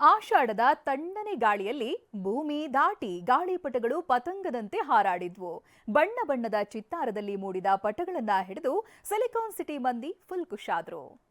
ಆಷಾಢದ ತಣ್ಣನೆ ಗಾಳಿಯಲ್ಲಿ ಭೂಮಿ ದಾಟಿ ಗಾಳಿಪಟಗಳು ಪತಂಗದಂತೆ ಹಾರಾಡಿದ್ವು. ಬಣ್ಣ ಬಣ್ಣದ ಚಿತ್ತಾರದಲ್ಲಿ ಮೂಡಿದ ಪಟಗಳನ್ನ ಹಿಡಿದು ಸಿಲಿಕಾನ್ ಸಿಟಿ ಮಂದಿ ಫುಲ್ ಖುಷಾದ್ರು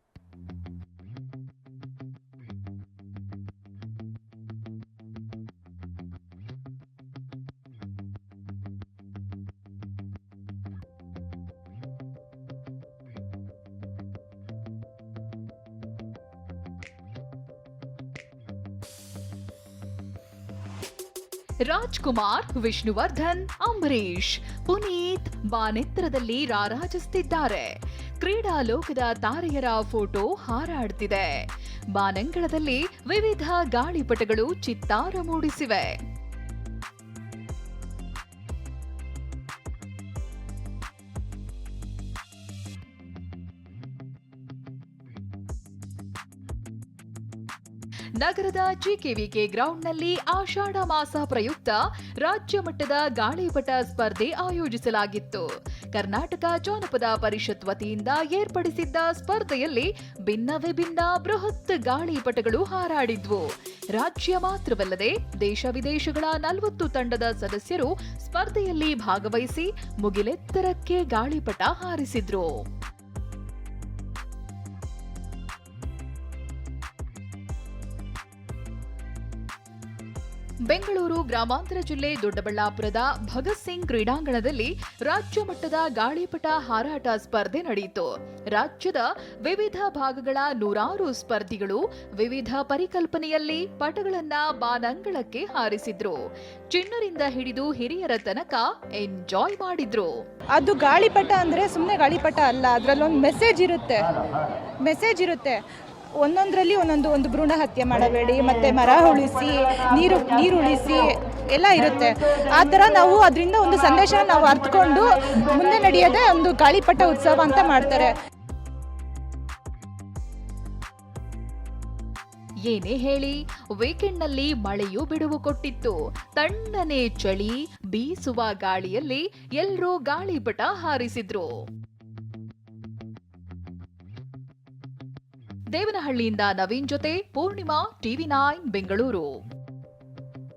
ರಾಜ್ಕುಮಾರ್, ವಿಷ್ಣುವರ್ಧನ್ ಅಂಬರೀಶ್ ಪುನೀತ್ ಬಾನೆತ್ತರದಲ್ಲಿ ರಾರಾಜಿಸುತ್ತಿದ್ದಾರೆ. ಕ್ರೀಡಾ ಲೋಕದ ತಾರೆಯರ ಫೋಟೋ ಹಾರಾಡ್ತಿದೆ. ಬಾನಂಗಳದಲ್ಲಿ ವಿವಿಧ ಗಾಳಿಪಟಗಳು ಚಿತ್ತಾರ ಮೂಡಿಸಿವೆ. ನಗರದ ಜಿಕೆವಿಕೆ ಗ್ರೌಂಡ್ನಲ್ಲಿ ಆಷಾಢ ಮಾಸ ಪ್ರಯುಕ್ತ ರಾಜ್ಯ ಮಟ್ಟದ ಗಾಳಿಪಟ ಸ್ಪರ್ಧೆ ಆಯೋಜಿಸಲಾಗಿತ್ತು. ಕರ್ನಾಟಕ ಜಾನಪದ ಪರಿಷತ್ ವತಿಯಿಂದ ಏರ್ಪಡಿಸಿದ್ದ ಸ್ಪರ್ಧೆಯಲ್ಲಿ ಭಿನ್ನ ವಿಭಿನ್ನ ಬೃಹತ್ ಗಾಳಿಪಟಗಳು ಹಾರಾಡಿದ್ವು. ರಾಜ್ಯ ಮಾತ್ರವಲ್ಲದೆ ದೇಶ ವಿದೇಶಗಳ ನಲವತ್ತು ತಂಡದ ಸದಸ್ಯರು ಸ್ಪರ್ಧೆಯಲ್ಲಿ ಭಾಗವಹಿಸಿ ಮುಗಿಲೆತ್ತರಕ್ಕೆ ಗಾಳಿಪಟ ಹಾರಿಸಿದ್ರು. ಬೆಂಗಳೂರು ಗ್ರಾಮಾಂತರ ಜಿಲ್ಲೆ ದೊಡ್ಡಬಳ್ಳಾಪುರದ ಭಗತ್ ಸಿಂಗ್ ಕ್ರೀಡಾಂಗಣದಲ್ಲಿ ರಾಜ್ಯ ಮಟ್ಟದ ಗಾಳಿಪಟ ಹಾರಾಟ ಸ್ಪರ್ಧೆ ನಡೆಯಿತು. ರಾಜ್ಯದ ವಿವಿಧ ಭಾಗಗಳ ನೂರಾರು ಸ್ಪರ್ಧಿಗಳು ವಿವಿಧ ಪರಿಕಲ್ಪನೆಯಲ್ಲಿ ಪಟಗಳನ್ನ ಬಾನಂಗಳಕ್ಕೆ ಹಾರಿಸಿದ್ರು. ಚಿಣ್ಣರಿಂದ ಹಿಡಿದು ಹಿರಿಯರ ತನಕ ಎಂಜಾಯ್ ಮಾಡಿದ್ರು. ಅದು ಗಾಳಿಪಟ ಅಂದ್ರೆ ಸುಮ್ಮನೆ ಗಾಳಿಪಟ ಅಲ್ಲ, ಅದರಲ್ಲೊಂದು ಮೆಸೇಜ್ ಇರುತ್ತೆ. ಮೆಸೇಜ್ ಇರುತ್ತೆ. ಒಂದೊಂದರಲ್ಲಿ ಒಂದೊಂದು ಒಂದು ಭ್ರೂಣ ಹತ್ಯೆ ಮಾಡಬೇಡಿ, ಮತ್ತೆ ಮರ ಉಳಿಸಿ ನೀರು ನೀರು ಉಳಿಸಿ ಎಲ್ಲ ಇರುತ್ತೆ. ಆ ಥರ ನಾವು ಅದರಿಂದ ಒಂದು ಸಂದೇಶ ನಾವು ಅರ್ಥಕೊಂಡು ಮುಂದೆ ನಡೆಯೋದೇ ಒಂದು ಗಾಳಿಪಟ ಉತ್ಸವ ಅಂತ ಮಾಡ್ತಾರೆ. ಏನೇ ಹೇಳಿ, ವೀಕೆಂಡ್ನಲ್ಲಿ ಮಳೆಯೂ ಬಿಡುವು ಕೊಟ್ಟಿತ್ತು. ತಣ್ಣನೆ ಚಳಿ, ಬೀಸುವ ಗಾಳಿಯಲ್ಲಿ ಎಲ್ರೂ ಗಾಳಿಪಟ ಹಾರಿಸಿದ್ರು. ದೇವನಹಳ್ಳಿಯಿಂದ ನವೀನ್ ಜೊತೆ ಪೂರ್ಣಿಮಾ ಟಿವಿ ನೈನ್ ಬೆಂಗಳೂರು.